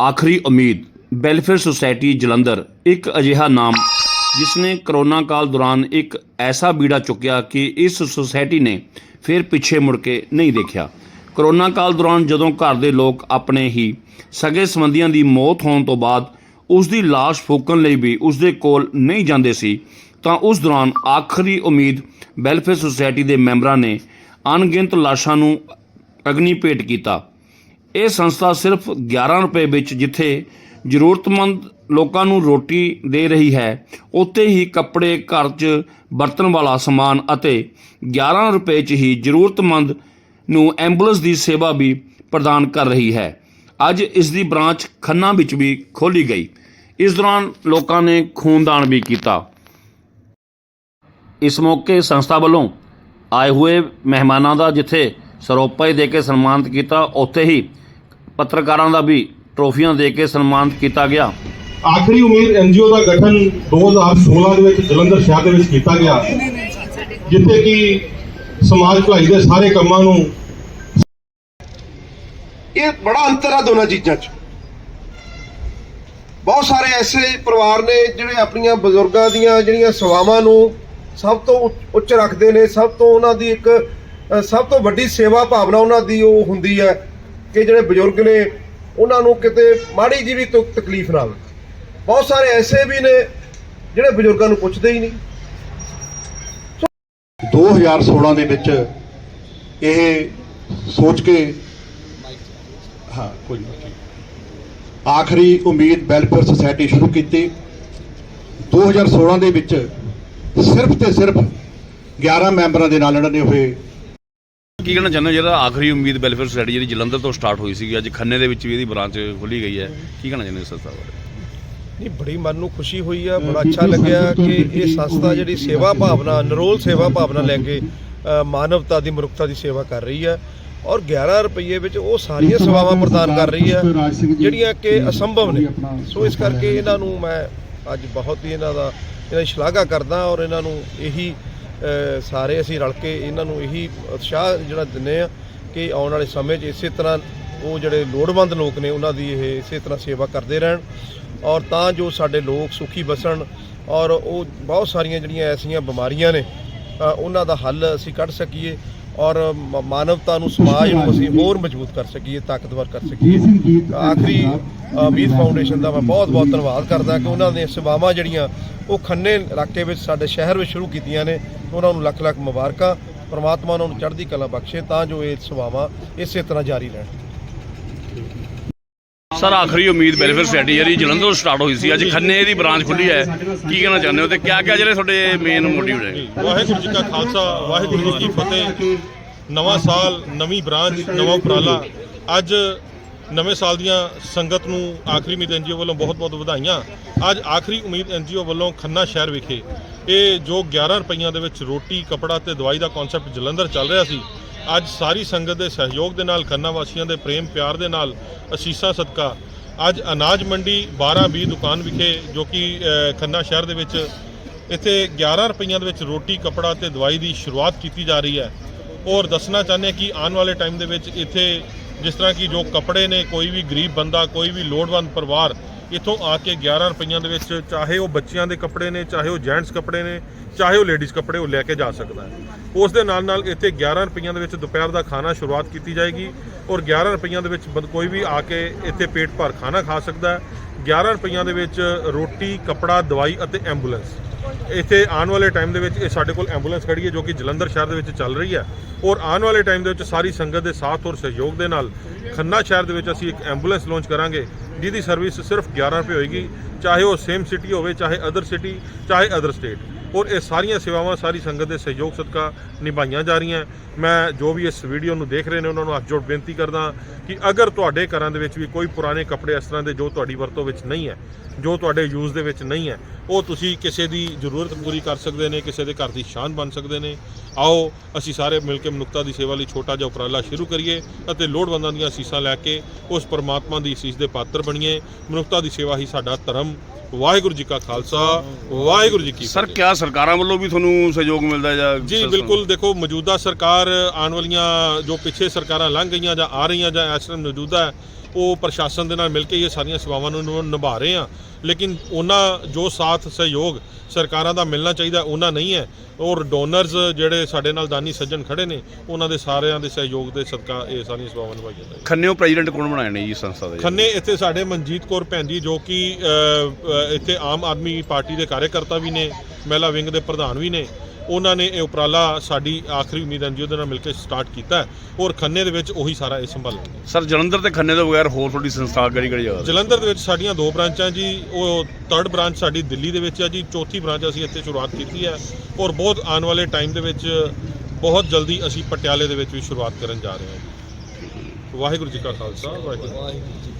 ਆਖਰੀ ਉਮੀਦ welfare society Jalandhar, ਇੱਕ ਅਜਿਹਾ ਨਾਮ ਜਿਸ ਨੇ ਕਰੋਨਾ ਕਾਲ ਦੌਰਾਨ ਇੱਕ ਐਸਾ ਬੀੜਾ ਚੁੱਕਿਆ ਕਿ ਇਸ ਸੁਸਾਇਟੀ ਨੇ ਫਿਰ ਪਿੱਛੇ ਮੁੜ ਕੇ ਨਹੀਂ ਦੇਖਿਆ। ਕਰੋਨਾ ਕਾਲ ਦੌਰਾਨ ਜਦੋਂ ਘਰ ਦੇ ਲੋਕ ਆਪਣੇ ਹੀ ਸਗੇ ਸੰਬੰਧੀਆਂ ਦੀ ਮੌਤ ਹੋਣ ਤੋਂ ਬਾਅਦ ਉਸ ਦੀ ਲਾਸ਼ ਫੂਕਣ ਲਈ ਵੀ ਉਸ ਦੇ ਕੋਲ ਨਹੀਂ ਜਾਂਦੇ ਸੀ, ਤਾਂ ਉਸ ਦੌਰਾਨ ਆਖਰੀ ਉਮੀਦ ਵੈਲਫੇਅਰ ਸੁਸਾਇਟੀ ਦੇ ਮੈਂਬਰਾਂ ਨੇ ਅਣਗਿਣਤ ਲਾਸ਼ਾਂ ਨੂੰ ਅਗਨੀ ਭੇਟ ਕੀਤਾ। ਇਹ ਸੰਸਥਾ ਸਿਰਫ 11 ਰੁਪਏ ਵਿੱਚ ਜਿੱਥੇ ਜ਼ਰੂਰਤਮੰਦ ਲੋਕਾਂ ਨੂੰ ਰੋਟੀ ਦੇ ਰਹੀ ਹੈ, ਉੱਥੇ ਹੀ ਕੱਪੜੇ ਘਰ 'ਚ ਵਰਤਣ ਵਾਲਾ ਸਮਾਨ ਅਤੇ 11 ਰੁਪਏ 'ਚ ਹੀ ਜ਼ਰੂਰਤਮੰਦ ਨੂੰ ਐਂਬੂਲੈਂਸ ਦੀ ਸੇਵਾ ਵੀ ਪ੍ਰਦਾਨ ਕਰ ਰਹੀ ਹੈ। ਅੱਜ ਇਸ ਦੀ ਬ੍ਰਾਂਚ ਖੰਨਾ ਵਿੱਚ ਵੀ ਖੋਲੀ ਗਈ। ਇਸ ਦੌਰਾਨ ਲੋਕਾਂ ਨੇ ਖੂਨਦਾਨ ਵੀ ਕੀਤਾ। ਇਸ ਮੌਕੇ ਸੰਸਥਾ ਵੱਲੋਂ ਆਏ ਹੋਏ ਮਹਿਮਾਨਾਂ ਦਾ ਜਿੱਥੇ ਸਰੋਪਾ ਦੇ ਕੇ ਸਨਮਾਨਿਤ ਕੀਤਾ, ਉੱਥੇ ਹੀ ਪੱਤਰਕਾਰਾਂ ਦਾ ਵੀ ਟਰੋਫੀਆਂ ਦੇ ਕੇ ਸਨਮਾਨਿਤ ਕੀਤਾ ਗਿਆ। ਆਖਰੀ ਉਮੀਦ ਐਨਜੀਓ ਦਾ ਗਠਨ 2016 ਦੇ ਵਿੱਚ ਜਲੰਧਰ ਸ਼ਹਿਰ ਦੇ ਵਿੱਚ ਕੀਤਾ ਗਿਆ ਜਿੱਥੇ ਕਿ ਸਮਾਜ ਭਲਾਈ ਦੇ ਸਾਰੇ ਕੰਮਾਂ ਨੂੰ ਇਹ ਬੜਾ ਅੰਤਰ ਆ ਦੋਨਾਂ ਚੀਜ਼ਾਂ 'ਚ। ਬਹੁਤ ਸਾਰੇ ਐਸੇ ਪਰਿਵਾਰ ਨੇ ਜਿਹੜੇ ਆਪਣੀਆਂ ਬਜ਼ੁਰਗਾਂ ਦੀਆਂ ਜਿਹੜੀਆਂ ਸੇਵਾਵਾਂ ਨੂੰ ਸਭ ਤੋਂ ਉੱਚ- ਰੱਖਦੇ ਨੇ ਸਭ ਤੋਂ ਉਹਨਾਂ ਦੀ ਇੱਕ ਸਭ ਤੋਂ ਵੱਡੀ ਸੇਵਾ ਭਾਵਨਾ ਉਹਨਾਂ ਦੀ ਉਹ ਹੁੰਦੀ ਹੈ। ਕਿ ਜਿਹੜੇ ਬਜ਼ੁਰਗ ਨੇ, ਉਹਨਾਂ ਨੂੰ ਕਿਤੇ ਮਾੜੀ ਜਿਹੀ ਵੀ ਤਕਲੀਫ ਨਾ ਆਵੇ ਬਹੁਤ ਸਾਰੇ ਐਸੇ ਵੀ ਨੇ ਜਿਹੜੇ ਬਜ਼ੁਰਗਾਂ ਨੂੰ ਪੁੱਛਦੇ ਹੀ ਨਹੀਂ। 2016 ਦੇ ਵਿੱਚ ਇਹ ਸੋਚ ਕੇ ਹਾਂ, ਕੋਈ ਆਖਰੀ ਉਮੀਦ ਵੈਲਫੇਅਰ ਸੁਸਾਇਟੀ ਸ਼ੁਰੂ ਕੀਤੀ। 2016 ਦੇ ਵਿੱਚ ਸਿਰਫ ਤੇ ਸਿਰਫ 11 ਮੈਂਬਰਾਂ ਦੇ ਨਾਲ ਇਹਨਾਂ ਨੇ ਹੋਏ ਕੀ ਕਹਿਣਾ ਚਾਹੁੰਦੇ ਹੋ? ਜਿਹੜਾ ਆਖਰੀ ਉਮੀਦ ਵੈਲਫੇਅਰ ਸੁਸਾਇਟੀ ਜਿਹੜੀ ਜਲੰਧਰ ਤੋਂ ਸਟਾਰਟ ਹੋਈ ਸੀ ਅੱਜ ਖੰਨੇ ਦੇ ਵਿੱਚ ਵੀ ਇਹਦੀ ਬ੍ਰਾਂਚ ਖੋਲੀ ਗਈ ਹੈ। ਕੀ ਕਹਿਣਾ ਚਾਹੁੰਦੇ ਹੋ ਸੰਸਥਾ ਬਾਰੇ? ਨਹੀਂ ਬੜੀ ਮਨ ਨੂੰ ਖੁਸ਼ੀ ਹੋਈ ਆ ਬੜਾ ਅੱਛਾ ਲੱਗਿਆ ਕਿ ਇਹ ਸੰਸਥਾ ਜਿਹੜੀ ਸੇਵਾ ਭਾਵਨਾ ਨਿਰੋਲ ਸੇਵਾ ਭਾਵਨਾ ਲੈ ਕੇ ਮਾਨਵਤਾ ਦੀ ਮਨੁੱਖਤਾ ਦੀ ਸੇਵਾ ਕਰ ਰਹੀ ਹੈ ਔਰ 11 ਰੁਪਏ ਵਿੱਚ ਉਹ ਸਾਰੀਆਂ ਸੇਵਾਵਾਂ ਪ੍ਰਦਾਨ ਕਰ ਰਹੀ ਹੈ ਜਿਹੜੀਆਂ ਕਿ ਅਸੰਭਵ ਨੇ। ਸੋ ਇਸ ਕਰਕੇ ਇਹਨਾਂ ਨੂੰ ਮੈਂ ਅੱਜ ਬਹੁਤ ਹੀ ਇਹਨਾਂ ਦਾ ਇਹਨਾਂ ਦੀ ਸ਼ਲਾਘਾ ਕਰਦਾ ਔਰ ਇਹਨਾਂ ਨੂੰ ਇਹੀ ਸਾਰੇ ਅਸੀਂ ਰਲ ਕੇ ਇਹਨਾਂ ਨੂੰ ਇਹੀ ਉਤਸ਼ਾਹ ਜਿਹੜਾ ਦਿੰਨੇ ਆ ਕਿ ਆਉਣ ਵਾਲੇ ਸਮੇਂ 'ਚ ਇਸੇ ਤਰ੍ਹਾਂ ਉਹ ਜਿਹੜੇ ਲੋੜਵੰਦ ਲੋਕ ਨੇ ਉਹਨਾਂ ਦੀ ਇਹ ਇਸੇ ਤਰ੍ਹਾਂ ਸੇਵਾ ਕਰਦੇ ਰਹਿਣ ਔਰ ਤਾਂ ਜੋ ਸਾਡੇ ਲੋਕ ਸੁਖੀ ਬਸਣ ਔਰ ਉਹ ਬਹੁਤ ਸਾਰੀਆਂ ਜਿਹੜੀਆਂ ਐਸੀਆਂ ਬਿਮਾਰੀਆਂ ਨੇ ਉਹਨਾਂ ਦਾ ਹੱਲ ਅਸੀਂ ਕੱਢ ਸਕੀਏ ਔਰ ਮਾਨਵਤਾ ਨੂੰ ਸਮਾਜ ਨੂੰ ਅਸੀਂ ਹੋਰ ਮਜ਼ਬੂਤ ਕਰ ਸਕੀਏ ਤਾਕਤਵਰ ਕਰ ਸਕੀਏ। ਆਖਰੀ ਮੀਤ ਫਾਊਂਡੇਸ਼ਨ ਦਾ ਮੈਂ ਬਹੁਤ ਬਹੁਤ ਧੰਨਵਾਦ ਕਰਦਾ ਕਿ ਉਹਨਾਂ ਦੀਆਂ ਸੇਵਾਵਾਂ ਜਿਹੜੀਆਂ ਉਹ ਖੰਨੇ ਇਲਾਕੇ ਵਿੱਚ ਸਾਡੇ ਸ਼ਹਿਰ ਵਿੱਚ ਸ਼ੁਰੂ ਕੀਤੀਆਂ ਨੇ ਉਹਨਾਂ ਨੂੰ ਲੱਖ ਲੱਖ ਮੁਬਾਰਕਾਂ ਪ੍ਰਮਾਤਮਾ ਉਹਨਾਂ ਨੂੰ ਚੜ੍ਹਦੀ ਕਲਾ ਬਖਸ਼ੇ ਤਾਂ ਜੋ ਇਹ ਸੇਵਾਵਾਂ ਇਸੇ ਤਰ੍ਹਾਂ ਜਾਰੀ ਰਹਿਣ। ਸਰ, ਆਖਰੀ ਉਮੀਦ ਵੈਲਫੇਅਰ ਸੁਸਾਇਟੀ ਜਿਹੜੀ ਜਲੰਧਰ ਤੋਂ ਸਟਾਰਟ ਹੋਈ ਸੀ। ਅੱਜ ਖੰਨੇ ਦੀ ਬ੍ਰਾਂਚ ਖੁੱਲੀ ਹੈ। ਕੀ ਕਹਿਣਾ ਚਾਹੁੰਦੇ ਹੋ ਤੇ ਕਿਆ ਕਿਆ ਜਿਹੜੇ ਤੁਹਾਡੇ ਮੇਨ ਮੋਟਿਵ ਨੇ? ਵਾਹਿਗੁਰੂ ਜੀ ਕਾ ਖਾਲਸਾ, ਵਾਹਿਗੁਰੂ ਜੀ ਕੀ ਫਤਿਹ। ਨਵਾਂ ਸਾਲ, ਨਵੀਂ ਬ੍ਰਾਂਚ ਨਵਾਂ ਉਪਰਾਲਾ। ਅੱਜ ਨਵੇਂ ਸਾਲ ਦੀਆਂ ਸੰਗਤ ਨੂੰ ਆਖਰੀ ਉਮੀਦ ਐਨਜੀਓ ਵੱਲੋਂ ਬਹੁਤ-ਬਹੁਤ ਵਧਾਈਆਂ। ਅੱਜ ਆਖਰੀ ਉਮੀਦ ਐਨਜੀਓ ਵੱਲੋਂ ਖੰਨਾ ਸ਼ਹਿਰ ਵਿਖੇ ਇਹ ਜੋ 11 ਰੁਪਈਆਂ ਦੇ ਵਿੱਚ ਰੋਟੀ, ਕਪੜਾ ਤੇ ਦਵਾਈ ਦਾ ਕਨਸੈਪਟ ਜਲੰਧਰ ਚੱਲ ਰਿਹਾ ਸੀ, ਅੱਜ ਸਾਰੀ ਸੰਗਤ ਦੇ ਸਹਿਯੋਗ ਦੇ ਨਾਲ, ਖੰਨਾ ਵਾਸੀਆਂ ਦੇ ਪ੍ਰੇਮ ਪਿਆਰ ਦੇ ਨਾਲ ਅਸੀਸਾਂ ਸਦਕਾ। ਅੱਜ ਅਨਾਜ ਮੰਡੀ 12-20 ਦੁਕਾਨ ਵਿਖੇ ਜੋ ਕਿ ਖੰਨਾ ਸ਼ਹਿਰ ਦੇ ਵਿੱਚ ਇੱਥੇ 11 ਰੁਪਈਆਂ ਦੇ ਵਿੱਚ ਰੋਟੀ, ਕਪੜਾ ਤੇ ਦਵਾਈ ਦੀ ਸ਼ੁਰੂਆਤ ਕੀਤੀ ਜਾ ਰਹੀ ਹੈ। ਔਰ ਦੱਸਣਾ ਚਾਹੁੰਦੇ ਹਾਂ ਕਿ ਆਉਣ ਵਾਲੇ ਟਾਈਮ ਦੇ ਵਿੱਚ ਇੱਥੇ ਜਿਸ ਤਰ੍ਹਾਂ ਕਿ ਜੋ ਕੱਪੜੇ ਨੇ, ਕੋਈ ਵੀ ਗਰੀਬ ਬੰਦਾ, ਕੋਈ ਵੀ ਲੋੜਵੰਦ ਪਰਿਵਾਰ ਇੱਥੋਂ ਆ ਕੇ 11 ਰੁਪਈਆਂ ਦੇ ਵਿੱਚ ਚਾਹੇ ਉਹ ਬੱਚਿਆਂ ਦੇ ਕੱਪੜੇ ਨੇ, ਚਾਹੇ ਉਹ ਜੈਂਟਸ ਕੱਪੜੇ ਨੇ, ਚਾਹੇ ਉਹ ਲੇਡੀਜ਼ ਕੱਪੜੇ, ਉਹ ਲੈ ਕੇ ਜਾ ਸਕਦਾ ਹੈ। ਉਸ ਦੇ ਨਾਲ ਨਾਲ ਇੱਥੇ 11 ਰੁਪਈਆਂ ਦੇ ਵਿੱਚ ਦੁਪਹਿਰ ਦਾ ਖਾਣਾ ਸ਼ੁਰੂਆਤ ਕੀਤੀ ਜਾਏਗੀ। ਔਰ 11 ਰੁਪਈਆਂ ਦੇ ਵਿੱਚ ਬੰਦ- ਕੋਈ ਵੀ ਆ ਕੇ ਇੱਥੇ ਪੇਟ ਭਰ ਖਾਣਾ ਖਾ ਸਕਦਾ ਹੈ। 11 ਰੁਪਈਆਂ ਦੇ ਵਿੱਚ ਰੋਟੀ, ਕੱਪੜਾ, ਦਵਾਈ ਅਤੇ ਐਂਬੂਲੈਂਸ। ਇੱਥੇ ਆਉਣ ਵਾਲੇ ਟਾਈਮ ਦੇ ਵਿੱਚ ਇਹ ਸਾਡੇ ਕੋਲ ਐਂਬੂਲੈਂਸ ਖੜੀ ਹੈ ਜੋ ਕਿ ਜਲੰਧਰ ਸ਼ਹਿਰ ਦੇ ਵਿੱਚ ਚੱਲ ਰਹੀ ਹੈ। ਔਰ ਆਉਣ ਵਾਲੇ ਟਾਈਮ ਦੇ ਵਿੱਚ ਸਾਰੀ ਸੰਗਤ ਦੇ ਸਾਥ ਔਰ ਸਹਿਯੋਗ ਦੇ ਨਾਲ ਖੰਨਾ ਸ਼ਹਿਰ ਦੇ ਵਿੱਚ ਅਸੀਂ ਇੱਕ ਐਂਬੂਲੈਂਸ ਲਾਂਚ ਕਰਾਂਗੇ, ਜਿਹਦੀ ਸਰਵਿਸ ਸਿਰਫ 11 ਰੁਪਏ ਹੋਏਗੀ, ਚਾਹੇ ਉਹ ਸੇਮ ਸਿਟੀ ਹੋਵੇ, ਚਾਹੇ ਅਦਰ ਸਿਟੀ ਚਾਹੇ ਅਦਰ ਸਟੇਟ ਔਰ ਇਹ ਸਾਰੀਆਂ ਸੇਵਾਵਾਂ, ਸਾਰੀ ਸੰਗਤ ਦੇ ਸਹਿਯੋਗ ਸਦਕਾ ਨਿਭਾਈਆਂ ਜਾ ਰਹੀਆਂ ਮੈਂ ਜੋ ਵੀ ਇਸ ਵੀਡੀਓ ਨੂੰ ਦੇਖ ਰਹੇ ਨੇ, ਉਹਨਾਂ ਨੂੰ ਹੱਥ ਜੋੜ ਬੇਨਤੀ ਕਰਦਾ ਕਿ ਅਗਰ ਤੁਹਾਡੇ ਘਰਾਂ ਦੇ ਵਿੱਚ ਵੀ ਕੋਈ ਪੁਰਾਣੇ ਕੱਪੜੇ ਇਸ ਤਰ੍ਹਾਂ ਦੇ ਜੋ ਤੁਹਾਡੀ ਵਰਤੋਂ ਵਿੱਚ ਨਹੀਂ ਹੈ, ਜੋ ਤੁਹਾਡੇ ਯੂਜ਼ ਦੇ ਵਿੱਚ ਨਹੀਂ ਹੈ, ਉਹ ਤੁਸੀਂ ਕਿਸੇ ਦੀ ਜ਼ਰੂਰਤ ਪੂਰੀ ਕਰ ਸਕਦੇ ਨੇ, ਕਿਸੇ ਦੇ ਘਰ ਦੀ ਸ਼ਾਨ ਬਣ ਸਕਦੇ ਨੇ। ਆਓ, ਅਸੀਂ ਸਾਰੇ ਮਿਲ ਕੇ ਮਨੁੱਖਤਾ ਦੀ ਸੇਵਾ ਲਈ ਛੋਟਾ ਜਿਹਾ ਉਪਰਾਲਾ ਸ਼ੁਰੂ ਕਰੀਏ ਅਤੇ ਲੋੜਵੰਦਾਂ ਦੀਆਂ ਅਸੀਸਾਂ ਲੈ ਕੇ ਉਸ ਪਰਮਾਤਮਾ ਦੀ ਅਸੀਸ ਦੇ ਪਾਤਰ ਬਣੀਏ। ਮਨੁੱਖਤਾ ਦੀ ਸੇਵਾ ਹੀ ਸਾਡਾ ਧਰਮ ਵਾਹਿਗੁਰੂ ਜੀ ਕਾ ਖਾਲਸਾ ਵਾਹਿਗੁਰੂ ਜੀ ਕੀ ਸਰ ਫਤਿਹ। ਕਿਆ ਸਰਕਾਰਾਂ ਵੱਲੋਂ ਵੀ ਤੁਹਾਨੂੰ ਸਹਿਯੋਗ ਮਿਲਦਾ ਜਾਂ ਜੀ ਬਿਲਕੁਲ ਦੇਖੋ ਮੌਜੂਦਾ ਸਰਕਾਰ ਆਉਣ ਵਾਲੀਆਂ ਜੋ ਪਿੱਛੇ ਸਰਕਾਰਾਂ ਲੰਘ ਗਈਆਂ ਜਾਂ ਆ ਰਹੀਆਂ ਜਾਂ ਇਸ ਟਾਈਮ ਮੌਜੂਦਾ ਹੈ ਉਹ ਪ੍ਰਸ਼ਾਸਨ ਦੇ ਨਾਲ ਮਿਲ ਕੇ ਇਹ ਸਾਰੀਆਂ ਸੇਵਾਵਾਂ ਨੂੰ ਨਿਭ- ਰਹੇ ਆ ਲੇਕਿਨ ਉਹਨਾਂ ਜੋ ਸਾਥ ਸਹਿਯੋਗ ਸਰਕਾਰਾਂ ਦਾ ਮਿਲਣਾ ਚਾਹੀਦਾ ਉਹਨਾਂ ਨਹੀਂ ਹੈ। ਔਰ ਡੋਨਰਸ ਜਿਹੜੇ ਸਾਡੇ ਨਾਲ ਦਾਨੀ ਸੱਜਣ ਖੜੇ ਨੇ ਉਹਨਾਂ ਦੇ ਸਾਰਿਆਂ ਦੇ ਸਹਿਯੋਗ ਦੇ ਸਦਕਾ ਇਹ ਸਾਰੀਆਂ ਸੇਵਾਵਾਂ ਨਿਭਾਈਆਂ ਜਾਂਦੀਆਂ ਖੰਨੇੋਂ ਪ੍ਰੈਜ਼ੀਡੈਂਟ ਕੌਣ ਬਣਾਏ ਨੇ ਜੀ ਸੰਸਥਾ ਦੇ? ਖੰਨੇ ਇੱਥੇ ਸਾਡੇ ਮਨਜੀਤ ਕੌਰ ਭੈਣ ਜੀ ਜੋ ਕਿ ਇੱਥੇ ਆਮ ਆਦਮੀ ਪਾਰਟੀ ਦੇ ਕਾਰਜਕਰਤਾ ਵੀ ਨੇ ਮਹਿਲਾ ਵਿੰਗ ਦੇ ਪ੍ਰਧਾਨ ਵੀ ਨੇ। ਉਹਨਾਂ ਨੇ ਇਹ ਉਪਰਾਲਾ ਸਾਡੀ ਆਖਰੀ ਉਮੀਦ ਐਨਜੀਓ ਦੇ ਨਾਲ ਮਿਲ ਕੇ ਸਟਾਰਟ ਕੀਤਾ ਹੈ ਔਰ ਖੰਨੇ ਦੇ ਵਿੱਚ ਉਹੀ ਸਾਰਾ ਇਹ ਸੰਭਾਲਣਗੇ ਸਰ ਜਲੰਧਰ ਤੇ ਖੰਨੇ ਤੋਂ ਬਗੈਰ ਹੋਰ ਤੁਹਾਡੀ ਸੰਸਥਾ ਕਿਹੜੀ ਕਿਹੜੀ ਜਗ੍ਹਾ? ਜਲੰਧਰ ਦੇ ਵਿੱਚ ਸਾਡੀਆਂ ਦੋ ਬ੍ਰਾਂਚਾਂ ਜੀ ਉਹ ਥਰਡ ਬ੍ਰਾਂਚ ਸਾਡੀ ਦਿੱਲੀ ਦੇ ਵਿੱਚ ਹੈ ਜੀ ਚੌਥੀ ਬ੍ਰਾਂਚ ਅਸੀਂ ਇੱਥੇ ਸ਼ੁਰੂਆਤ ਕੀਤੀ ਹੈ ਔਰ ਬਹੁਤ ਆਉਣ ਵਾਲੇ ਟਾਈਮ ਦੇ ਵਿੱਚ ਬਹੁਤ ਜਲਦੀ ਅਸੀਂ ਪਟਿਆਲੇ ਦੇ ਵਿੱਚ ਵੀ ਸ਼ੁਰੂਆਤ ਕਰਨ ਜਾ ਰਹੇ ਹਾਂ ਜੀ ਵਾਹਿਗੁਰੂ ਜੀ ਕਾ ਖਾਲਸਾ ਵਾਹਿਗੁਰੂ ਜੀ।